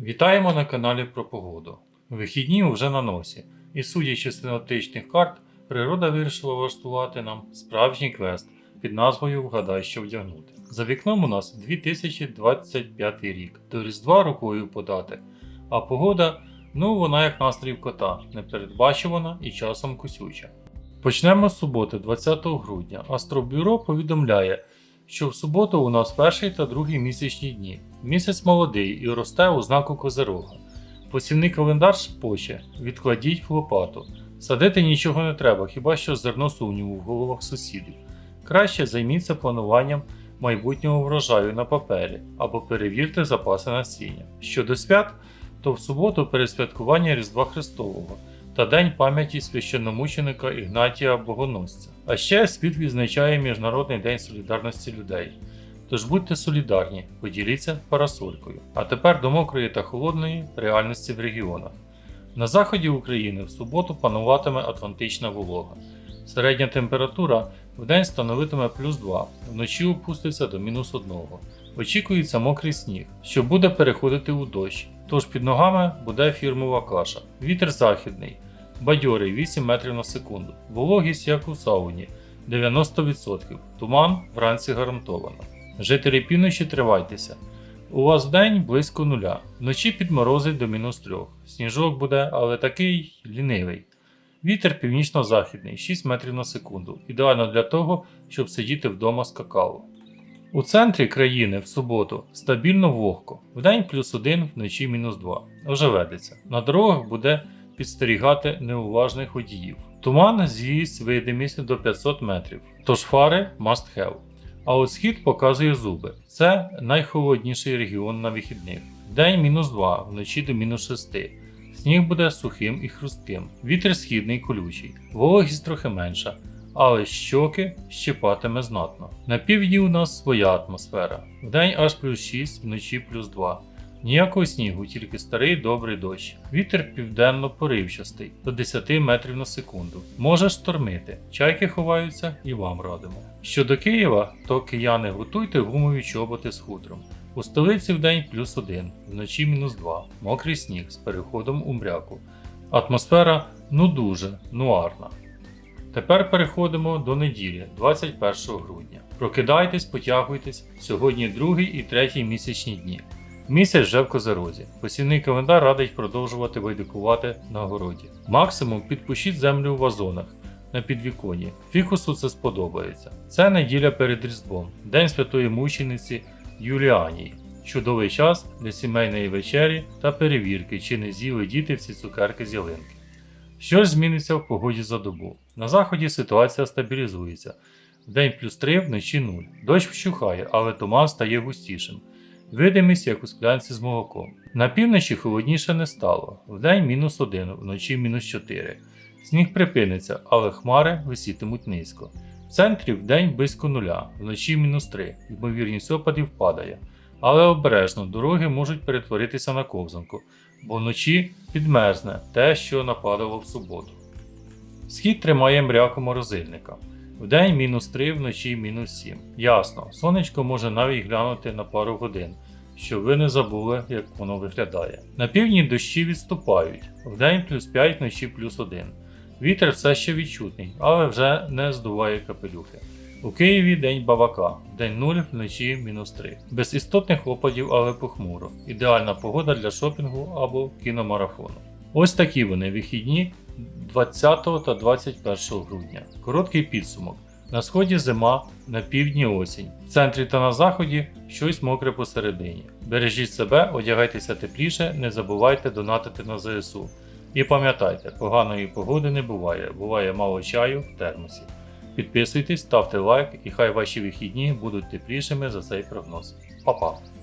Вітаємо на каналі про погоду. Вихідні вже на носі, і судячи з синоптичних карт, природа вирішила влаштувати нам справжній квест під назвою Вгадай, що вдягнути. За вікном у нас 2025 рік, до Різдва рукою подати, а погода, ну вона як настрій кота, непередбачувана і часом кусюча. Почнемо з суботи, 20 грудня. Астробюро повідомляє, що в суботу у нас перший та другий місячні дні. Місяць молодий і росте у знаку Козирога. Посівний календар шпоче, відкладіть в лопату. Садити нічого не треба, хіба що зерно сумніву в головах сусідів. Краще займіться плануванням майбутнього врожаю на папері або перевірте запаси насіння. Щодо свят, то в суботу пересвяткування Різдва Христового та День пам'яті священномученика Ігнатія Богоносця. А ще світ відзначає Міжнародний день солідарності людей. Тож будьте солідарні, поділіться парасолькою. А тепер до мокрої та холодної реальності в регіонах. На заході України в суботу пануватиме Атлантична волога. Середня температура в день становитиме плюс 2, вночі опуститься до мінус 1. Очікується мокрий сніг, що буде переходити у дощ, тож під ногами буде фірмова каша. Вітер західний, бадьорий 8 метрів на секунду, вологість як у сауні 90%, туман вранці гарантовано. Жителі півночі тривайтеся. У вас день близько нуля, вночі підморозить до мінус 3. Сніжок буде, але такий лінивий. Вітер північно-західний 6 метрів на секунду, ідеально для того, щоб сидіти вдома з какао. У центрі країни в суботу стабільно вогко, вдень плюс 1, вночі мінус 2. Ожеведеться. На дорогах буде підстерігати неуважних водіїв. Туман з'їсть видимість до 500 метрів, тож фари must have. А от схід показує зуби. Це найхолодніший регіон на вихідних. Вдень мінус 2, вночі до мінус 6. Сніг буде сухим і хрустким. Вітер східний колючий, вологість трохи менша, але щоки щипатиме знатно. На півдні у нас своя атмосфера. Вдень аж плюс 6, вночі плюс 2. Ніякого снігу, тільки старий добрий дощ. Вітер південно-поривчастий до 10 метрів на секунду. Може штормити. Чайки ховаються і вам радимо. Щодо Києва, то кияни готуйте гумові чоботи з хутром. У столиці вдень плюс 1, вночі мінус 2, мокрий сніг з переходом у мряку. Атмосфера ну дуже нуарна. Тепер переходимо до неділі, 21 грудня. Прокидайтесь, потягуйтесь. Сьогодні другий і третій місячні дні. Місяць вже в козерозі. Посівний календар радить продовжувати байдикувати на городі. Максимум підпушіть землю у вазонах на підвіконні. Фікусу це сподобається. Це неділя перед Різдвом, День Святої Мучениці Юліанії. Чудовий час для сімейної вечері та перевірки, чи не з'їли діти всі цукерки з ялинки. Що ж зміниться в погоді за добу? На заході ситуація стабілізується. Вдень плюс 3, вночі 0. Дощ вщухає, але туман стає густішим. Видимість як у склянці з молоком. На півночі холодніше не стало. Вдень мінус 1, вночі мінус 4. Сніг припиниться, але хмари висітимуть низько. В центрі вдень близько нуля, вночі мінус 3, ймовірність опадів падає. Але обережно дороги можуть перетворитися на ковзанку, бо вночі підмерзне те, що нападало в суботу. Схід тримає мряку морозильника. Вдень мінус 3, вночі мінус 7. Ясно, сонечко може навіть глянути на пару годин, щоб ви не забули, як воно виглядає. На півдні дощі відступають, вдень плюс 5, вночі плюс 1. Вітер все ще відчутний, але вже не здуває капелюхи. У Києві день бавака, день 0, вночі мінус 3. Без істотних опадів, але похмуро. Ідеальна погода для шопінгу або кіномарафону. Ось такі вони вихідні 20 та 21 грудня. Короткий підсумок. На сході зима, на півдні осінь. В центрі та на заході щось мокре посередині. Бережіть себе, одягайтеся тепліше, не забувайте донатити на ЗСУ. І пам'ятайте, поганої погоди не буває, буває мало чаю в термосі. Підписуйтесь, ставте лайк і хай ваші вихідні будуть теплішими за цей прогноз. Па-па!